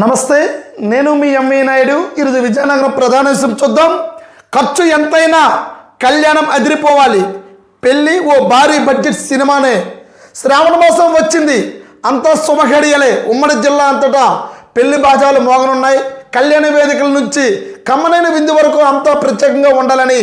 నమస్తే నేను మీ ఎంవి నాయుడు. ఈరోజు విజయనగరం ప్రధాన విషయం చూద్దాం. ఖర్చు ఎంతైనా కళ్యాణం అదిరిపోవాలి. పెళ్ళి ఓ భారీ బడ్జెట్ సినిమానే. శ్రావణ మాసం వచ్చింది. అంతా శుభఘడియలే ఉమ్మడి జిల్లా అంతటా పెళ్ళి బాజాలు మోగనున్నాయి. కళ్యాణ వేదికల నుంచి కమ్మనైన విందు వరకు అంతా ప్రత్యేకంగా ఉండాలని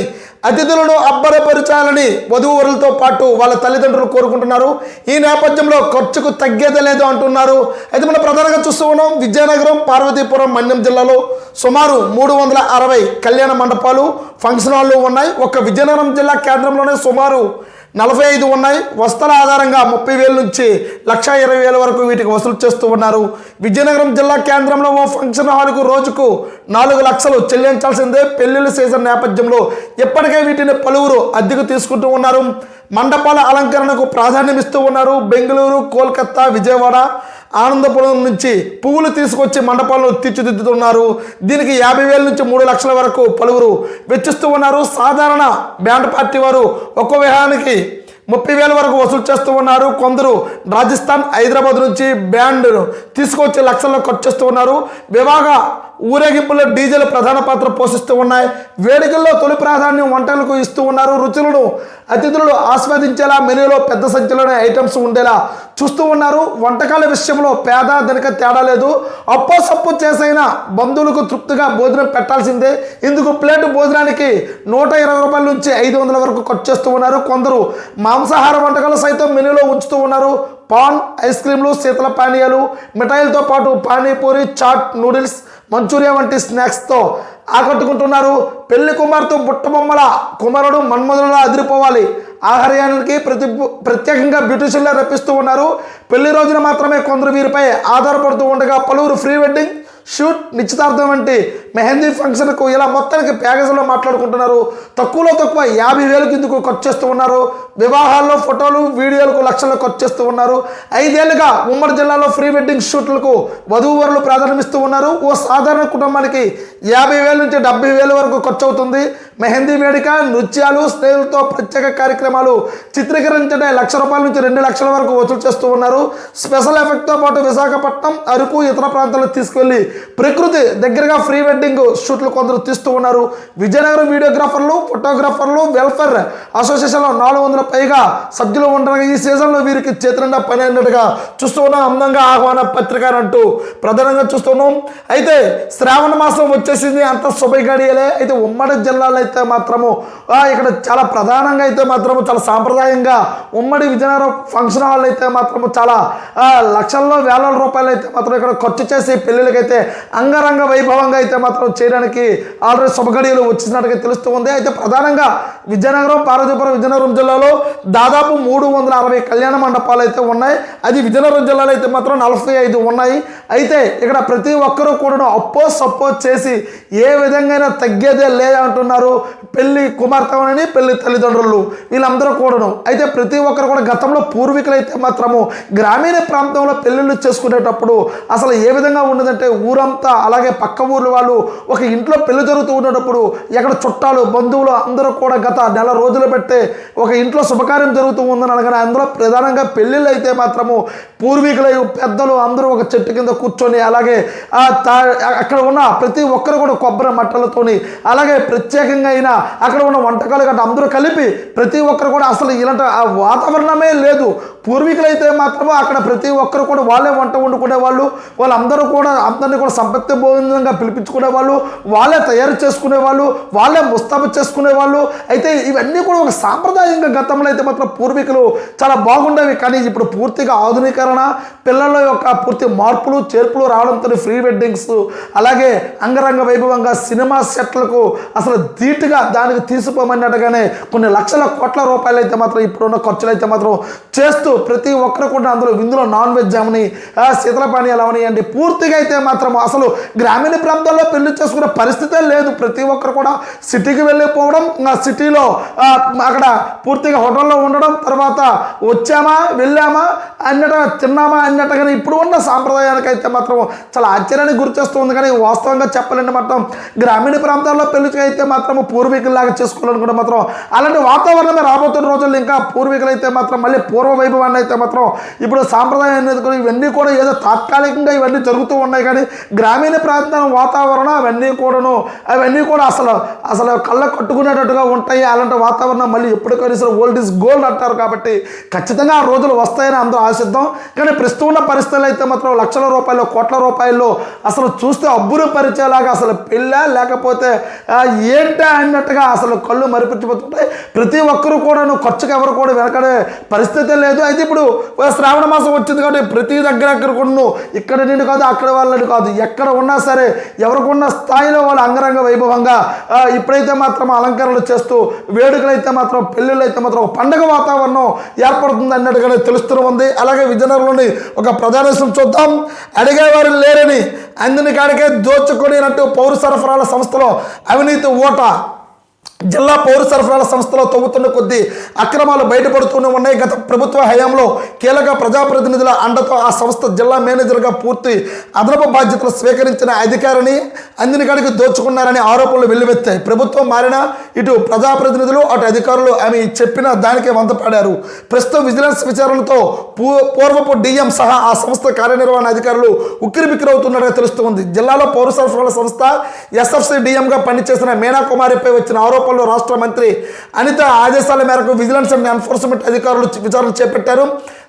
అతిథులను అబ్బరపరచాలని వధూవరులతో పాటు వాళ్ళ తల్లిదండ్రులు కోరుకుంటున్నారు. ఈ నేపథ్యంలో ఖర్చుకు తగ్గేదే లేదు అంటున్నారు. అయితే మనం ప్రధానంగా చూస్తూ ఉన్నాం విజయనగరం పార్వతీపురం మన్యం జిల్లాలో సుమారు మూడు వందల అరవై కళ్యాణ మండపాలు ఫంక్షన్ హాళ్ళు ఉన్నాయి. ఒక విజయనగరం జిల్లా కేంద్రంలోనే సుమారు నలభై ఐదు ఉన్నాయి. వస్తుల ఆధారంగా ముప్పై వేల నుంచి లక్ష ఇరవై వేల వరకు వీటికి వసూలు చేస్తూ ఉన్నారు. విజయనగరం జిల్లా కేంద్రంలో ఓ ఫంక్షన్ హాల్కు రోజుకు నాలుగు లక్షలు చెల్లించాల్సిందే పెళ్ళిళ్ళ సీజన్ నేపథ్యంలో ఇప్పటికే వీటిని పలువురు అద్దెకు తీసుకుంటూ ఉన్నారు. మండపాల అలంకరణకు ప్రాధాన్యం ఇస్తూ ఉన్నారు. బెంగళూరు కోల్కత్తా విజయవాడ ఆనందపురం నుంచి పువ్వులు తీసుకొచ్చి మండపాలను తీర్చిదిద్దుతున్నారు. దీనికి యాభై వేల నుంచి మూడు లక్షల వరకు పలువురు వెచ్చిస్తూ ఉన్నారు. సాధారణ బ్యాండ్ పార్టీ వారు ఒక్కో విహానికి ముప్పై వేల వరకు వసూలు చేస్తూ ఉన్నారు. కొందరు రాజస్థాన్ హైదరాబాద్ నుంచి బ్యాండ్ తీసుకొచ్చి లక్షల్లో ఖర్చు చేస్తూ ఉన్నారు. వివాహ ఊరేగింపులో డీజిల్ ప్రధాన పాత్ర పోషిస్తూ ఉన్నాయి. వేడుకల్లో తొలి ప్రాధాన్యం వంటలకు ఇస్తూ ఉన్నారు రుచులను. అతిథులు ఆస్వాదించేలా మెనూలో పెద్ద సంఖ్యలోనే ఐటమ్స్ ఉండేలా చూస్తూ ఉన్నారు. వంటకాల విషయంలో పేద ధనిక తేడా లేదు. అప్పో సప్పు చేసైనా బంధువులకు తృప్తిగా భోజనం పెట్టాల్సిందే. ఇందుకు ప్లేటు భోజనానికి నూట ఇరవై రూపాయల నుంచి ఐదు వందల వరకు ఖర్చు చేస్తూ ఉన్నారు కొందరు. మాంసాహార వంటకాలు సైతం మెనూలో ఉంచుతూ ఉన్నారు. పాన్ ఐస్ క్రీమ్లు శీతల పానీయాలు మిఠాయిలతో పాటు పానీపూరి చాట్ నూడిల్స్ మంచూరియా వంటి స్నాక్స్తో ఆకట్టుకుంటున్నారు. పెళ్ళి కుమార్తె బుట్టబొమ్మల కుమారుడు మన్మధులలో అదిరిపోవాలి. ఆహార్యానికి ప్రతి ప్రత్యేకంగా బ్యూటిషియన్లో రప్పిస్తూ ఉన్నారు. పెళ్ళి రోజున మాత్రమే కొందరు వీరిపై ఆధారపడుతూ ఉండగా పలువురు ఫ్రీ వెడ్డింగ్ షూట్ నిశ్చితార్థం వంటి మెహందీ ఫంక్షన్కు ఇలా మొత్తానికి ప్యాకేజీలో మాట్లాడుకుంటున్నారు. తక్కువలో తక్కువ యాభై వేల కిందకు ఖర్చు చేస్తూ ఉన్నారు. వివాహాల్లో ఫోటోలు వీడియోలకు లక్షలు ఖర్చు చేస్తూ ఉన్నారు. ఐదేళ్ళుగా ఉమ్మడి జిల్లాలో ప్రీ వెడ్డింగ్ షూట్లకు వధూవరులు ప్రాధాన్యమిస్తూ ఉన్నారు. ఓ సాధారణ కుటుంబానికి యాభై వేల నుంచి డెబ్బై వేల వరకు ఖర్చు అవుతుంది మెహందీ వేడుక నృత్యాలు స్నేహితులతో ప్రత్యేక కార్యక్రమాలు చిత్రీకరించడం లక్ష రూపాయల నుంచి రెండు లక్షల వరకు వసూలు చేస్తూ ఉన్నారు. స్పెషల్ ఎఫెక్ట్తో పాటు విశాఖపట్నం అరకు ఇతర ప్రాంతాలకు తీసుకెళ్ళి ప్రకృతి దగ్గరగా ఫ్రీ వెడ్డింగ్ షూట్లు కొందరు తీస్తూ ఉన్నారు. విజయనగరం వీడియోగ్రాఫర్లు ఫోటోగ్రాఫర్లు వెల్ఫేర్ అసోసియేషన్లో నాలుగు వందల పైగా సభ్యులు ఉండగా ఈ సీజన్లో వీరికి చేతినిండా పని అన్నట్టుగా చూస్తూ ఉన్నాం. అందంగా ఆహ్వాన పత్రిక అని అంటూ ప్రధానంగా చూస్తున్నాం. అయితే శ్రావణ మాసం వచ్చే వచ్చేసింది అంత శుభగడియలే అయితే ఉమ్మడి జిల్లాలో అయితే మాత్రము ఇక్కడ చాలా ప్రధానంగా అయితే మాత్రము చాలా సాంప్రదాయంగా ఉమ్మడి విజయనగరం ఫంక్షన్ హాల్ అయితే మాత్రము చాలా లక్షల్లో వేల రూపాయలు అయితే మాత్రం ఇక్కడ ఖర్చు చేసి పెళ్ళిళ్ళకైతే అంగరంగ వైభవంగా అయితే మాత్రం చేయడానికి ఆల్రెడీ శుభగడియలు వచ్చినట్టుగా తెలుస్తూ ఉంది. అయితే ప్రధానంగా విజయనగరం పార్వతీపురం విజయనగరం జిల్లాలో దాదాపు మూడు వందల అరవై కళ్యాణ మండపాలు అయితే ఉన్నాయి. అది విజయనగరం జిల్లాలో అయితే మాత్రం నలభై ఐదు ఉన్నాయి. అయితే ఇక్కడ ప్రతి ఒక్కరూ కూడా అప్పో సప్పో చేసి ఏ విధంగా తగ్గేదే లేదంటున్నారు పెళ్ళి కుమార్తెమని పెళ్ళి తల్లిదండ్రులు వీళ్ళందరూ కూడాను. అయితే ప్రతి ఒక్కరు కూడా గతంలో పూర్వీకులు అయితే మాత్రము గ్రామీణ ప్రాంతంలో పెళ్ళిళ్ళు చేసుకునేటప్పుడు అసలు ఏ విధంగా ఉండదంటే ఊరంతా అలాగే పక్క ఊర్ల వాళ్ళు ఒక ఇంట్లో పెళ్ళి జరుగుతూ ఉండేటప్పుడు ఎక్కడ చుట్టాలు బంధువులు అందరూ కూడా గత నెల రోజులు పెట్టే ఒక ఇంట్లో శుభకార్యం జరుగుతూ ఉందని అనగానే అందులో ప్రధానంగా పెళ్ళిళ్ళు అయితే మాత్రము పూర్వీకుల పెద్దలు అందరూ ఒక చెట్టు కింద కూర్చొని అలాగే అక్కడ ఉన్న ప్రతి ఒక్కరు కూడా కొబ్బరి మట్టలతోని అలాగే ప్రత్యేకంగా అయినా అక్కడ ఉన్న వంటకాలు గట్రా అందరూ కలిపి ప్రతి ఒక్కరు కూడా అసలు ఇలాంటి ఆ వాతావరణమే లేదు. పూర్వీకులు అయితే మాత్రము అక్కడ ప్రతి ఒక్కరు కూడా వాళ్ళే వంట వండుకునే వాళ్ళు వాళ్ళందరూ కూడా అందరినీ కూడా సంపత్తి భోజనంగా పిలిపించుకునే వాళ్ళు వాళ్ళే తయారు చేసుకునే వాళ్ళు వాళ్ళే ముస్తాబు చేసుకునే వాళ్ళు అయితే ఇవన్నీ కూడా ఒక సాంప్రదాయంగా గతంలో అయితే మాత్రం పూర్వీకులు చాలా బాగుండేవి. కానీ ఇప్పుడు పూర్తిగా ఆధునీకరణ పిల్లల యొక్క పూర్తి మార్పులు చేర్పులు రావడంతో ఫ్రీ వెడ్డింగ్స్ అలాగే అంగరంగ వైభవంగా సినిమా సెట్లకు అసలు ధీటుగా దానికి తీసిపోమన్నట్టుగానే కొన్ని లక్షల కోట్ల రూపాయలు అయితే మాత్రం ఇప్పుడున్న ఖర్చులు అయితే మాత్రం చేస్తూ ప్రతి ఒక్కరు కూడా అందులో విందులో నాన్ వెజ్ అవని శీతల పానీయాలు అవనియండి పూర్తిగా అయితే మాత్రం అసలు గ్రామీణ ప్రాంతాల్లో పెళ్ళి చేసుకునే పరిస్థితే లేదు. ప్రతి ఒక్కరు కూడా సిటీకి వెళ్ళిపోవడం సిటీలో అక్కడ పూర్తిగా హోటల్లో ఉండడం తర్వాత వచ్చామా వెళ్ళామా అన్నట్టుగా తిన్నామా అన్నట్టుగానే ఇప్పుడు ఉన్న సాంప్రదాయానికి అయితే మాత్రం చాలా ఆశ్చర్యానికి గురిచేస్తుంది కానీ వాస్తవంగా చెప్పాలంటే మాత్రం గ్రామీణ ప్రాంతాల్లో పెళ్ళికి అయితే మాత్రం పూర్వీకుల్లాగా చేసుకోవాలనుకుంటే మాత్రం అలాంటి వాతావరణమే రాబోతున్న రోజుల్లో ఇంకా పూర్వీకులైతే మాత్రం మళ్ళీ పూర్వ వైభవం వాడిని అయితే మాత్రం ఇప్పుడు సాంప్రదాయం అనేది కూడా ఇవన్నీ కూడా ఏదో తాత్కాలికంగా ఇవన్నీ జరుగుతూ ఉన్నాయి కానీ గ్రామీణ ప్రాంతం వాతావరణం అవన్నీ కూడాను అవన్నీ కూడా అసలు అసలు కళ్ళ కట్టుకునేటట్టుగా ఉంటాయి. అలాంటి వాతావరణం మళ్ళీ ఎప్పటికైనా సరే ఓల్డ్ ఇస్ గోల్డ్ అంటారు కాబట్టి ఖచ్చితంగా ఆ రోజులు వస్తాయని అందరూ ఆశిద్దాం. కానీ ప్రస్తుతం ఉన్న పరిస్థితులు అయితే మాత్రం లక్షల రూపాయలు కోట్ల రూపాయలు అసలు చూస్తే అబ్బురు పరిచేలాగా అసలు పెళ్ళా లేకపోతే ఏంటా అన్నట్టుగా అసలు కళ్ళు మరిపించిపోతుంటాయి. ప్రతి ఒక్కరు కూడాను ఖర్చుకు ఎవరు కూడా వెనకడే పరిస్థితి లేదు. అయితే ఇప్పుడు శ్రావణ మాసం వచ్చింది కాబట్టి ప్రతి దగ్గర అక్కడ కొన్ను ఇక్కడ నుండి కాదు అక్కడ వాళ్ళని కాదు ఎక్కడ ఉన్నా సరే ఎవరికున్న స్థాయిలో వాళ్ళు అంగరంగ వైభవంగా ఇప్పుడైతే మాత్రం అలంకరణలు చేస్తూ వేడుకలు అయితే మాత్రం పెళ్ళిళ్ళు అయితే మాత్రం ఒక పండగ వాతావరణం ఏర్పడుతుంది అన్నట్టుగానే తెలుస్తూ ఉంది. అలాగే విజయనగరంలోని ఒక ప్రధాన చూద్దాం. అడిగేవారు లేరని అందిన కాడికే దోచుకునేనట్టు పౌర సరఫరాల సంస్థలో అవినీతి ఓట జిల్లా పౌర సరఫరాల సంస్థలో తవ్వుతున్న కొద్దీ అక్రమాలు బయటపడుతూనే ఉన్నాయి. గత ప్రభుత్వ హయాంలో కీలక ప్రజాప్రతినిధుల అండతో ఆ సంస్థ జిల్లా మేనేజర్గా పూర్తి అదనపు బాధ్యతలు స్వీకరించిన అధికారిని అందినగడికి దోచుకున్నారని ఆరోపణలు వెల్లువెత్తాయి. ప్రభుత్వం మారినా ఇటు ప్రజాప్రతినిధులు అటు అధికారులు ఆమె చెప్పిన దానికే వంతపాడారు ప్రస్తుతం విజిలెన్స్ విచారణతో పూ పూర్వపు డిఎం సహా ఆ సంస్థ కార్యనిర్వహణ అధికారులు ఉక్కిరిబిక్కిరవుతున్నట్టుగా తెలుస్తుంది. జిల్లాలో పౌర సరఫరాల సంస్థ ఎస్ఎఫ్సి డిఎంగా పనిచేసిన మీనా కుమారిపై వచ్చిన ఆరోపణలు రాష్ట్ర మంత్రి అనిత ఆదేశాల మేరకు విజిలెన్స్ అండ్ ఎన్ఫోర్స్మెంట్ అధికారులు విచారణ చేపట్టారు.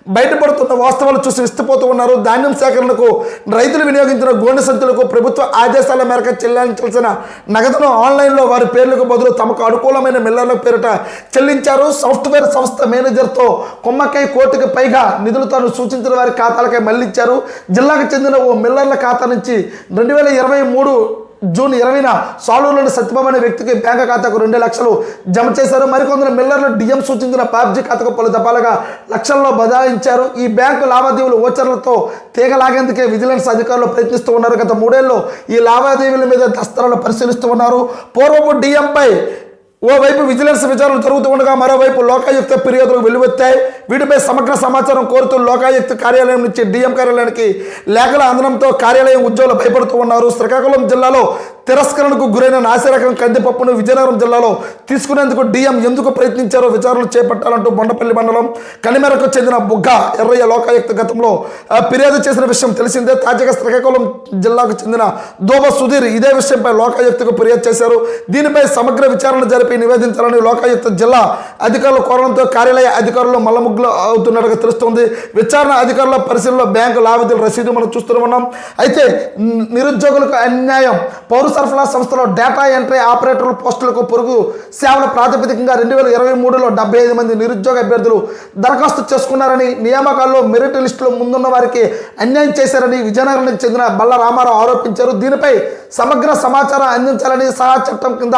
బయటపడుతున్న వాస్తవాలు చూసి విస్తుపోతూ ఉన్నారు. ధాన్యం సేకరణకు రైతులు వినియోగించిన గోనె సంచులకు ప్రభుత్వ ఆదేశాల మేరకు చెల్లించాల్సిన నగదును ఆన్లైన్లో వారి పేర్లకు బదులు తమకు అనుకూలమైన మిల్లర్ల పేరిట చెల్లించారు. సాఫ్ట్వేర్ సంస్థ మేనేజర్తో కొమ్మక్కై కోటికి పైగా నిధులు తాను సూచించిన వారి ఖాతాలకై మళ్ళించారు. జిల్లాకు చెందిన ఓ మిల్లర్ల ఖాతా నుంచి రెండు వేల ఇరవై మూడు జూన్ ఇరవైన సాలూరులోని సత్యబాబు అనే వ్యక్తికి బ్యాంక్ ఖాతాకు రెండు లక్షలు జమ చేశారు. మరికొందరు మిల్లర్లు డిఎం సూచించిన పాబ్జీ ఖాతాకు పలు దఫాలుగా లక్షల్లో బదాయించారు ఈ బ్యాంకు లావాదేవీలు ఓచర్లతో తీగలాగేందుకే విజిలెన్స్ అధికారులు ప్రయత్నిస్తూ ఉన్నారు. గత మూడేళ్ళు ఈ లావాదేవీల మీద దస్తరాలు పరిశీలిస్తూ ఉన్నారు. పూర్వపు డిఎంపై ఓవైపు విజిలెన్స్ విచారణ జరుగుతూ ఉండగా మరోవైపు లోకాయుక్త ఫిర్యాదులు వెలువెత్తాయి వీటిపై సమగ్ర సమాచారం కోరుతూ లోకాయుక్త కార్యాలయం నుంచి డిఎం కార్యాలయానికి లేఖల అందడంతో కార్యాలయం ఉద్యోగులు భయపడుతూ ఉన్నారు. శ్రీకాకుళం జిల్లాలో తిరస్కరణకు గురైన నాసిరకం కందిపప్పును విజయనగరం జిల్లాలో తీసుకునేందుకు డిఎం ఎందుకు ప్రయత్నించారో విచారణలు చేపట్టాలంటూ బొండపల్లి మండలం కనిమెరకు చెందిన బుగ్గ ఎర్రయ్య లోకాయుక్త గతంలో ఫిర్యాదు చేసిన విషయం తెలిసిందే. తాజాగా శ్రీకాకుళం జిల్లాకు చెందిన దోబ సుధీర్ ఇదే విషయంపై లోకాయుక్తకు ఫిర్యాదు చేశారు. దీనిపై సమగ్ర విచారణ జరిపి నివేదించాలని లోకాయుక్త జిల్లా అధికారులు కోరడంతో కార్యాలయ అధికారులు మల్లముగ్గులు అవుతున్నట్టుగా తెలుస్తోంది. విచారణ అధికారుల పరిశీలనలో బ్యాంకు లావాదేవీల రసీదు మనం చూస్తూనే ఉన్నాం. అయితే నిరుద్యోగులకు అన్యాయం పౌర సరఫరా సంస్థలో డేటా ఎంట్రీ ఆపరేటర్ల పోస్టులకు పొరుగు సేవల ప్రాతిపదికంగా రెండు వేల ఇరవై మూడులో డెబ్బై ఐదు మంది నిరుద్యోగ అభ్యర్థులు దరఖాస్తు చేసుకున్నారని నియామకాల్లో మెరిట్ లిస్టులో ముందున్న వారికి అన్యాయం చేశారని విజయనగరానికి చెందిన బల్ల రామారావు ఆరోపించారు. దీనిపై సమగ్ర సమాచారం అందించాలని సహా చట్టం కింద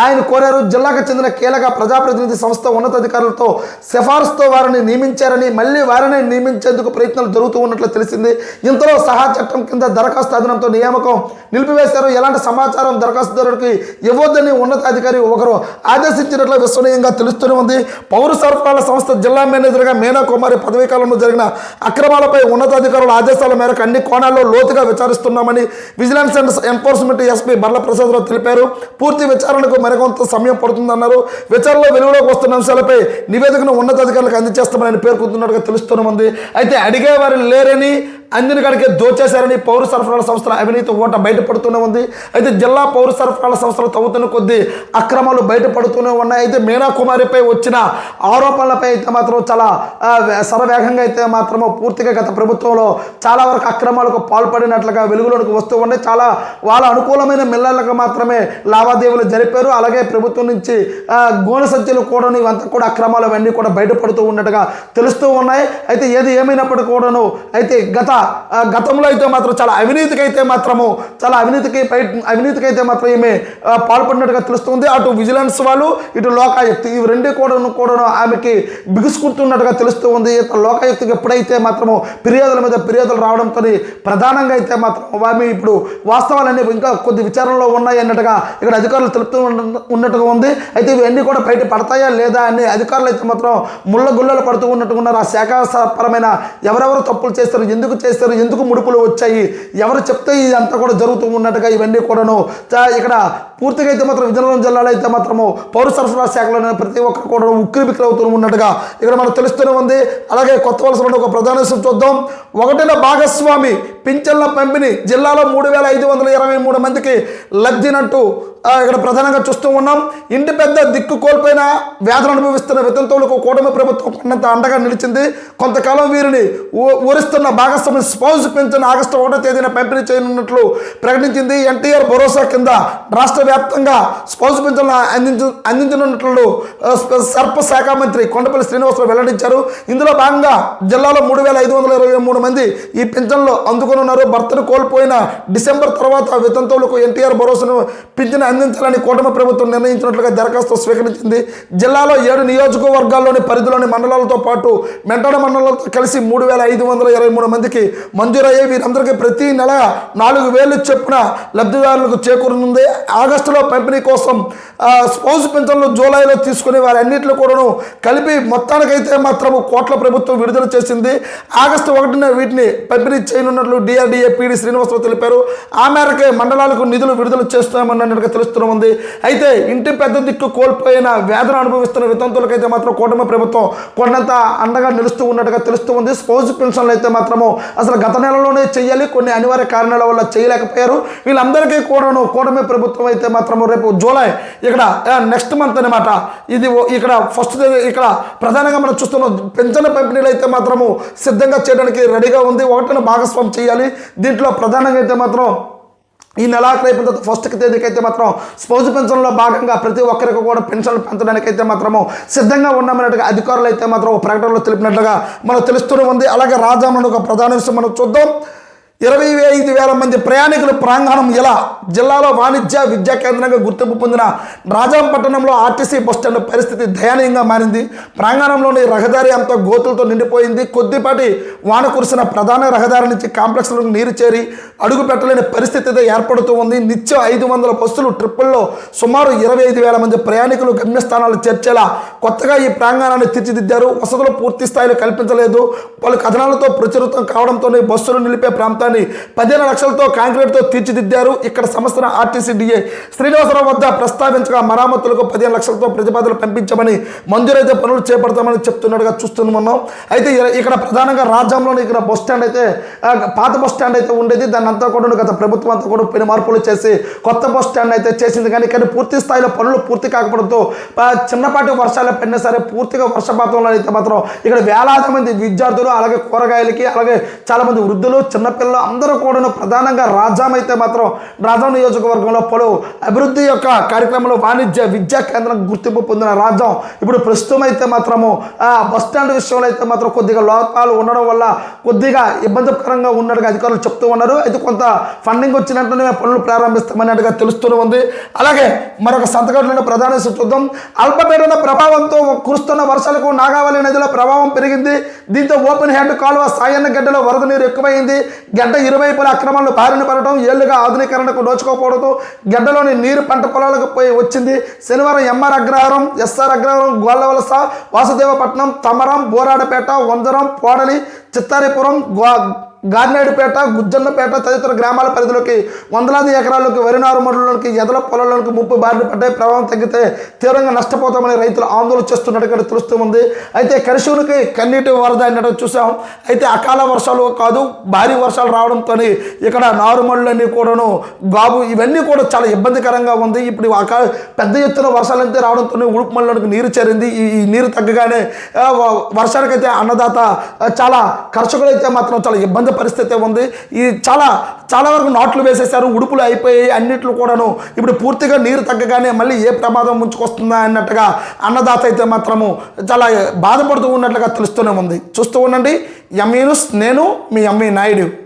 ఆయన కోరారు జిల్లాకు చెందిన కీలక ప్రజాప్రతినిధి సంస్థ ఉన్నతాధికారులతో సిఫార్సుతో వారిని నియమించారని మళ్ళీ వారిని నియమించేందుకు ప్రయత్నాలు జరుగుతూ ఉన్నట్లు తెలిసింది. ఇంతలో సహా చట్టం కింద దరఖాస్తు అధినంతో నియామకం నిలిపివేశారు. ఎలాంటి సమాచారం దరఖాస్తుదారుడికి ఇవ్వద్దని ఉన్నతాధికారి ఒకరు ఆదేశించినట్లు విశ్వనీయంగా తెలుస్తూనే ఉంది. పౌర సరఫరాల సంస్థ జిల్లా మేనేజర్గా మీనా కుమారి పదవీ కాలంలో జరిగిన అక్రమాలపై ఉన్నతాధికారుల ఆదేశాల మేరకు అన్ని కోణాల్లో లోతుగా విచారిస్తున్నామని vigilance and enforcement SP Barla Prasadarao తెలిపారు. పూర్తి విచారణకు మరికొంత సమయం పడుతుందన్నారు. విచారణలో వెలుగులోకి వస్తున్న అంశాలపై నివేదికను ఉన్నతాధికారులకు అందజేస్తామని పేర్కొంటున్నట్టుగా తెలుస్తూనే ఉంది. అయితే అడిగేవారు లేరని అందిన కడికి దోచేశారని పౌర సరఫరాల సంస్థల అవినీతి ఓట బయటపడుతూనే ఉంది. అయితే జిల్లా పౌర సరఫరాల సంస్థలు తవ్వుతున్న కొద్దీ అక్రమాలు బయటపడుతూనే ఉన్నాయి. అయితే మీనా కుమారిపై వచ్చిన ఆరోపణలపై అయితే మాత్రం చాలా సరవేగంగా శరవేగంగా అయితే మాత్రము పూర్తిగా గత ప్రభుత్వంలో చాలా వరకు అక్రమాలకు పాల్పడినట్లుగా వెలుగులోకి వస్తూ ఉన్నాయి. చాలా వాళ్ళ అనుకూలమైన మిల్లర్లకు మాత్రమే లావాదేవీలు జరిపారు. అలాగే ప్రభుత్వం నుంచి గోనె సంచులు కూడా ఇవంతా కూడా అక్రమాలు అవన్నీ కూడా బయటపడుతూ ఉన్నట్టుగా తెలుస్తూ ఉన్నాయి. అయితే ఏది ఏమైనప్పటికీ కూడాను అయితే గత గతంలో అయితే మాత్రం చాలా అవినీతికి అయితే మాత్రము చాలా అవినీతికి బయట అవినీతికి అయితే మాత్రం ఈమె పాల్పడినట్టుగా తెలుస్తుంది. అటు విజిలెన్స్ వాళ్ళు ఇటు లోకాయుక్తి ఇవి రెండు కూడాను కూడాను ఆమెకి బిగుసుకుంటున్నట్టుగా తెలుస్తూ ఉంది. ఇక లోకాయుక్తికి ఎప్పుడైతే మాత్రము ఫిర్యాదుల మీద ఫిర్యాదులు రావడంతో ప్రధానంగా అయితే మాత్రం ఆమె ఇప్పుడు వాస్తవాలన్నీ ఇంకా కొద్ది విచారణలో ఉన్నాయి అన్నట్టుగా ఇక్కడ అధికారులు తెలుపుతూ ఉన్న- ఉన్నట్టుగా ఉంది. అయితే ఇవన్నీ కూడా బయట పడతాయా లేదా అని అధికారులు అయితే మాత్రం ముళ్ళ గుల్లలు పడుతూ ఉన్నట్టుగా ఉన్నారు. ఆ శాఖపరమైన ఎవరెవరు తప్పులు చేస్తారు ఎందుకు చేస్తారు ఎందుకు ముడుపులు వచ్చాయి ఎవరు చెప్తే ఇదంతా కూడా జరుగుతూ ఉన్నట్టుగా ఇవన్నీ కూడాను. ఇక్కడ పూర్తిగా అయితే మాత్రం విజయనగరం జిల్లాలో అయితే మాత్రము పౌర సరఫరా శాఖలోనే ప్రతి ఒక్కరు కూడా ఉక్కిరి బిక్కిరి అవుతూ ఉన్నట్టుగా ఇక్కడ మనకు తెలుస్తూనే ఉంది. అలాగే కొత్త వలస ఒక ప్రధాన చూద్దాం. ఒకటిన భాగస్వామి పింఛన్ల పంపిణీ జిల్లాలో మూడు వేల ఐదు వందల ఇరవై మూడు మందికి లబ్ధినట్టు ఇక్కడ ప్రధానంగా చూస్తూ ఉన్నాం. ఇంటి పెద్ద దిక్కు కోల్పోయిన వ్యాధులు అనుభవిస్తున్న వితంతువులకు కూటమి ప్రభుత్వం కొంత అండగా నిలిచింది. కొంతకాలం వీరిని ఊరిస్తున్న భాగస్వామి స్పౌజ్ పెన్షన్ ఆగస్టు ఒకటో తేదీన పంపిణీ చేయనున్నట్లు ప్రకటించింది. ఎన్టీఆర్ భరోసా కింద రాష్ట్ర వ్యాప్తంగా స్పౌజ్ పెన్షన్ అందించ అందించనున్నట్లు సర్ప శాఖ మంత్రి కొండపల్లి శ్రీనివాసరావు వెల్లడించారు. ఇందులో భాగంగా జిల్లాలో మూడు వేల ఐదు వందల ఇరవై మూడు మంది ఈ పింఛన్లు అందుకునున్నారు. భర్తను కోల్పోయిన డిసెంబర్ తర్వాత వితంతువులకు ఎన్టీఆర్ భరోసాను పింఛను అందించాలని కూటమి ప్రభుత్వం నిర్ణయించినట్లుగా దరఖాస్తు స్వీకరించింది. జిల్లాలో ఏడు నియోజకవర్గాల్లోని పరిధిలోని మండలాలతో పాటు మెంటడ మండలాలతో కలిసి మూడు వేల ఐదు వందల ఇరవై మూడు మందికి మంజూరయ్యే వీరందరికీ ప్రతి నెల నాలుగు వేలు చొప్పున లబ్ధిదారులకు చేకూరనుంది. ఆగస్టులో పంపిణీ కోసం స్పౌజ్ పెన్షన్లు జూలైలో తీసుకుని వారి అన్నింటిలో కూడాను కలిపి మొత్తానికైతే మాత్రము కోట్ల ప్రభుత్వం విడుదల చేసింది. ఆగస్టు ఒకటిన వీటిని పంపిణీ చేయనున్నట్లు డిఆర్డీఏ పీడి శ్రీనివాసరావు తెలిపారు. ఆ మేరకే మండలాలకు నిధులు విడుదల చేస్తామన్నట్టుగా తెలుస్తూ ఉంది. అయితే ఇంటి పెద్ద దిక్కు కోల్పోయిన వేదన అనుభవిస్తున్న వితంతులకైతే మాత్రం కూటమి ప్రభుత్వం కొండంత అండగా నిలుస్తూ ఉన్నట్టుగా తెలుస్తూ ఉంది. స్పౌజ్ పెన్షన్లు అయితే మాత్రము అసలు గత నెలలోనే చేయాలి. కొన్ని అనివార్య కారణాల వల్ల చేయలేకపోయారు. వీళ్ళందరికీ కూడాను కూటమి ప్రభుత్వం అయితే మాత్రము రేపు జూలై ఇక్కడ నెక్స్ట్ మంత్ అనమాట ఇది ఇక్కడ ఫస్ట్ ఇక్కడ ప్రధానంగా మనం చూస్తున్నాం పెన్షన్ పంపిణీలు అయితే మాత్రము సిద్ధంగా చేయడానికి రెడీగా ఉంది. ఒకటిని భాగస్వామి చేయాలి. దీంట్లో ప్రధానంగా అయితే మాత్రం ఈ నెలాఖరు అయిపోయిన తర్వాత ఫస్ట్ తేదీకి అయితే మాత్రం స్పౌజ్ పెన్షన్లో భాగంగా ప్రతి ఒక్కరికి కూడా పెన్షన్లు పెంచడానికి అయితే మాత్రము సిద్ధంగా ఉన్నామన్నట్టుగా అధికారులు అయితే మాత్రం ప్రకటనలో తెలిపినట్లుగా మనకు తెలుస్తూనే ఉంది. అలాగే రాజామని ఒక ప్రధాన విషయం మనం చూద్దాం. ఇరవై ఐదు వేల మంది ప్రయాణికులు ప్రాంగణం ఇలా జిల్లాలో వాణిజ్య విద్యా కేంద్రంగా గుర్తింపు పొందిన రాజాం పట్టణంలో ఆర్టీసీ బస్టాండ్ పరిస్థితి దయనీయంగా మారింది. ప్రాంగణంలోని రహదారి అంతా గోతులతో నిండిపోయింది. కొద్దిపాటి వాన కురిసిన ప్రధాన రహదారి నుంచి కాంప్లెక్స్లకు నీరు చేరి అడుగు పెట్టలేని పరిస్థితి ఏర్పడుతూ ఉంది. నిత్యం ఐదు వందల బస్సులు ట్రిప్పుల్లో సుమారు ఇరవై ఐదు వేల మంది ప్రయాణికులు గమ్యస్థానాలు చేర్చేలా కొత్తగా ఈ ప్రాంగణాన్ని తీర్చిదిద్దారు. వసతులు పూర్తి స్థాయిలో కల్పించలేదు. పలు కథనాలతో ప్రచురితం కావడంతోనే బస్సులు నిలిపే ప్రాంతాన్ని పదిహేను లక్షలతో కాంక్రీట్తో తీర్చిదిద్దారు ఇక్కడ సంస్థన ఆర్టీసీ డిఏ శ్రీనివాసరావు వద్ద ప్రస్తావించగా మరామతులకు పదిహేను లక్షలతో ప్రతిపాదనలు పంపించమని మంజూరైతే పనులు చేపడతామని చెప్తున్నట్టుగా చూస్తున్నాం అయితే ఇక్కడ ప్రధానంగా రాజ్యంలోని ఇక్కడ బస్ స్టాండ్ అయితే పాత బస్ స్టాండ్ అయితే ఉండేది. దాన్ని అంతా కూడా గత ప్రభుత్వం అంతా కూడా పెను మార్పులు చేసి కొత్త బస్ స్టాండ్ అయితే చేసింది. కానీ కానీ పూర్తి స్థాయిలో పనులు పూర్తి కాకపోవడంతో చిన్నపాటి వర్షాలు పడినా సరే పూర్తిగా వర్షపాతంలో అయితే మాత్రం ఇక్కడ వేలాది మంది విద్యార్థులు అలాగే కూరగాయలకి అలాగే చాలా మంది వృద్ధులు చిన్నపిల్లలు అందరూ కూడాను ప్రధానంగా రాజాం అయితే మాత్రం రాజాం నియోజకవర్గంలో పలు అభివృద్ధి యొక్క కార్యక్రమంలో వాణిజ్య విద్యా కేంద్రం గుర్తింపు పొందిన రాజ్యం ఇప్పుడు ప్రస్తుతం అయితే మాత్రము ఆ బస్ స్టాండ్ విషయంలో అయితే మాత్రం కొద్దిగా లోపాలు ఉండడం వల్ల కొద్దిగా ఇబ్బందికరంగా ఉన్నట్టుగా అధికారులు చెప్తూ ఉన్నారు. అయితే కొంత ఫండింగ్ వచ్చినట్టునే పనులు ప్రారంభిస్తామన్నట్టుగా తెలుస్తూనే ఉంది. అలాగే మరొక సంతకంలో ప్రధాన చూద్దాం. అల్పపీడన ప్రభావంతో కురుస్తున్న వర్షాలకు నాగావళి నదిలో ప్రభావం పెరిగింది. దీంతో ఓపెన్ హ్యాండ్ కాలువ సాయన్న గడ్డలో వరద నీరు ఎక్కువైంది. గడ్డ ఇరువైపుల అక్రమాలు పారిన పడటం ఏళ్ళుగా ఆధునీకరణకు నోచుకోకపోవడంతో గడ్డలోని నీరు పంట పొలాలకు పోయి వచ్చింది. శనివారం M R Agraharam S R Agraharam Gollavalasa Vasudevapatnam Tamaram Boradapeta Vandaram Podali Chittaripuram go Garnedupeta Gujjannapeta తదితర గ్రామాల పరిధిలోకి వందలాది ఎకరాల్లోకి వరి నారుమడులలోకి ఎదల పొలాల్లోకి ముప్పు బారిన పడ్డాయి ప్రభావం తగ్గితే తీవ్రంగా నష్టపోతామని రైతులు ఆందోళన చేస్తున్నట్టుగా తెలుస్తూ ఉంది. అయితే కరిశివునికి కన్నీటి వరద అన్నట్టు చూసాం అయితే అకాల వర్షాలు కాదు భారీ వర్షాలు రావడంతో ఇక్కడ నారుమడులన్నీ కూడాను గాబు ఇవన్నీ కూడా చాలా ఇబ్బందికరంగా ఉంది. ఇప్పుడు అకాల పెద్ద ఎత్తున వర్షాలు రావడంతో ఉడుపు మళ్ళలోకి నీరు చేరింది. ఈ నీరు తగ్గగానే వర్షానికైతే అన్నదాత చాలా కర్షకులైతే మాత్రం చాలా ఇబ్బంది పరిస్థితి ఉంది ఈ చాలా చాలా వరకు నాట్లు వేసేసారు ఉడుపులు అయిపోయి అన్నిట్లు కూడాను. ఇప్పుడు పూర్తిగా నీరు తగ్గగానే మళ్ళీ ఏ ప్రమాదం ముంచుకొస్తుందా అన్నట్టుగా అన్నదాత అయితే మాత్రము చాలా బాధపడుతూ ఉన్నట్లుగా తెలుస్తూనే ఉంది. చూస్తూ ఉండండి. ఎమ్మీ నేను మీ ఎంఈ నాయుడు.